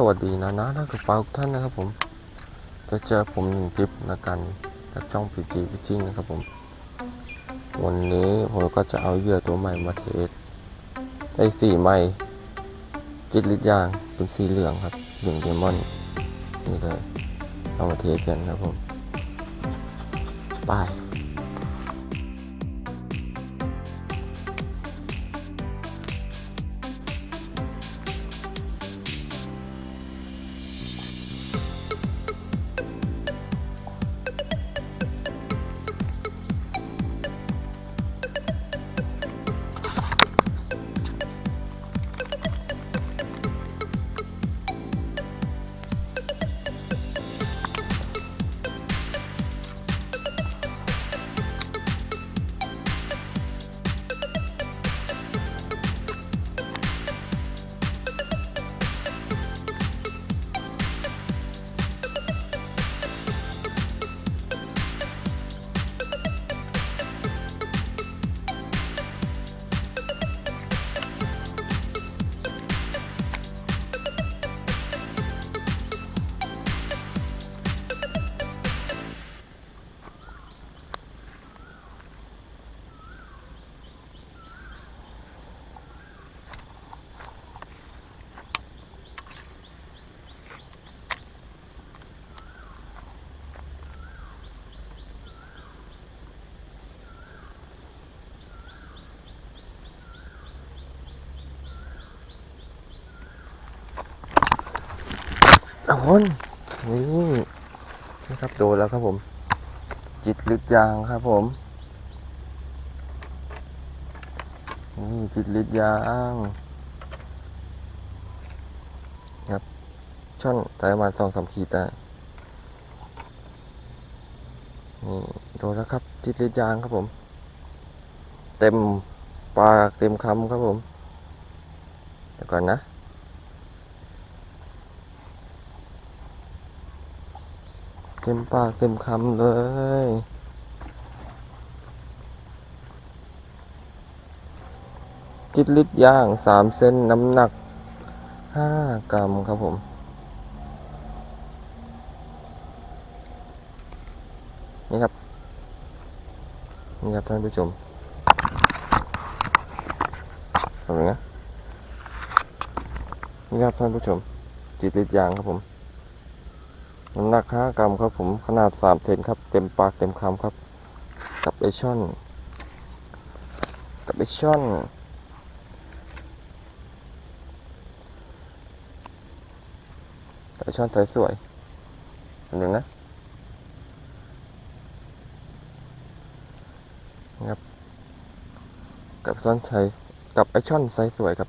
สวัสดีนะนะนักตกปลาทุกท่านนะครับผม จะเจอผมหนึ่งคลิปนะกันจากช่องพีจีพิชิงนะครับผม วันนี้ผมก็จะเอาเหยื่อตัวใหม่มาเทสไอ้สีใหม่จิตลิดยางเป็นสีเหลืองครับเหลืองเดมอนนี่เลยเอามาเทสกันครับผม ไป คนนี่นี่ครับโดนแล้วครับผม จิตลึกยางครับผมนี่จิตลึกยางครับช่อนใส่ประมาณสองสามขีดได้นี่โดนแล้วครับจิตลึกยางครับผม เต็มปากเต็มคำครับผมเดี๋ยวก่อนนะ เต็มปากเต็มคำเลย จิตลิตรย่างสามเซนน้ำหนักห้ากรัมครับผมนี่ครับ นี่ครับท่านผู้ชมเอาเลยนะนี่ครับท่านผู้ชมจิตลิตรยางครับผม น้ำหนัก 5 กรัมครับผมขนาด 3เซนครับ เต็มปากเต็มคำครับ กับไอชอนกับไอชอนกับไอชอนสวยๆอันหนึ่งนะนะครับกับซ่อนชัยกับไอช่อนไซส์สวยครับ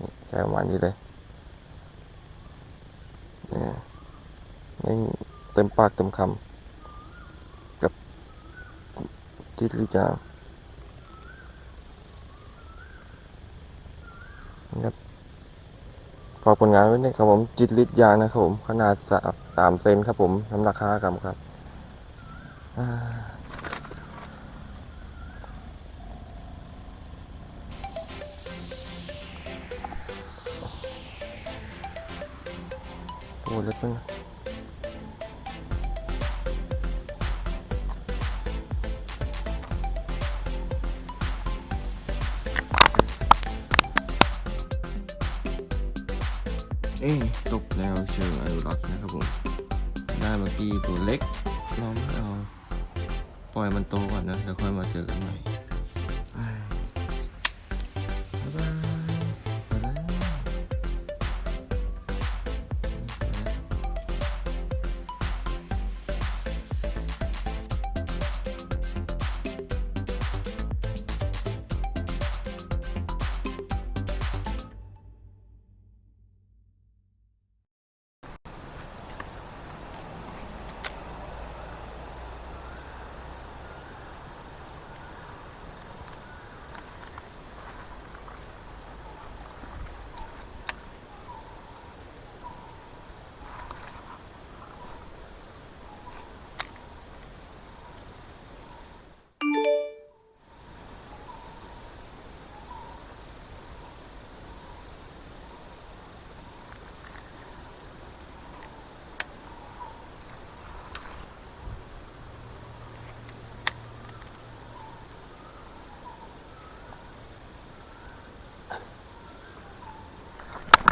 นี่ใช้ประมาณนี้เลย นี่เต็มปากเต็มคำกับจิตลิจางนะครับฝากผลงานไว้นะครับผมจิตลิตยางนะครับผมขนาดสามเซนครับผมน้ำหนักห้ากรัมครับโอ้เล็กไปน เอ๊ะตกแนวเชิงอนุรักษ์นะครับผม ได้เมื่อกี้ตัวเล็กน้องเอาปล่อยมันโตก่อนนะเดี๋ยวค่อยมาเจอกันใหม่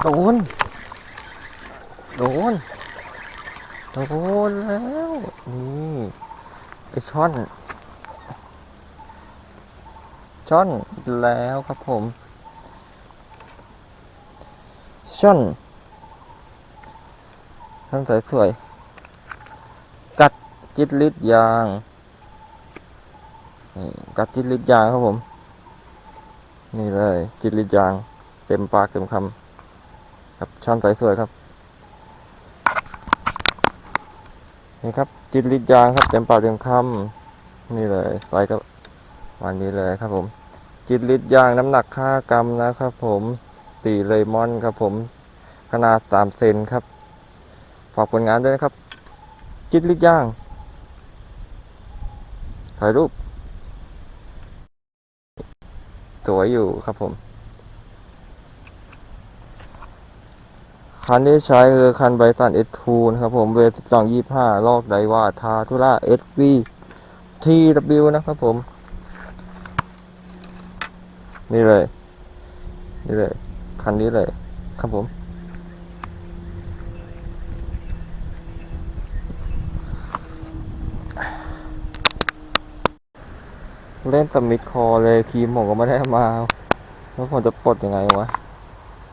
โดน โดน โดนแล้วนี่ไอช่อน ช่อนแล้วครับผม ช่อนท่านสายสวย กัดจิตลิดยางกัดจิตลิดยางครับผม นี่เลยจิตลิดยาง เต็มปากเต็มคำ ครับช่อนสายสวยครับ นี่ครับ จิตลิดยางครับ เต็มปากเต็มคำนี่เลยไปก็วันนี้เลยครับผม จิตลิตรยางน้ำหนัก5กรัมนะครับผมตีเลมอนครับผม ขนาด3เซนครับ ฝากผลงานด้วยนะครับ จิตลิตรยางถ่ายรูปสวยอยู่ครับผม คันที่ใช้คือคันไบตันเอสทูนะครับผมเวทสองยี่ห้าลอกไดว่าทาทุล่าเอสวีทีวนะครับผม นี่เลย นี่เลย คันนี้เลยครับผม เล่นสมิธคอเลยครีมผมก็ไม่ได้มา แล้วผมจะปลดยังไงวะ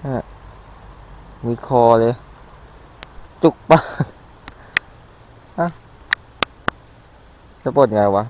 นั่นน่ะ มีคอเลย จุกปะอะจะปลดยังไงวะ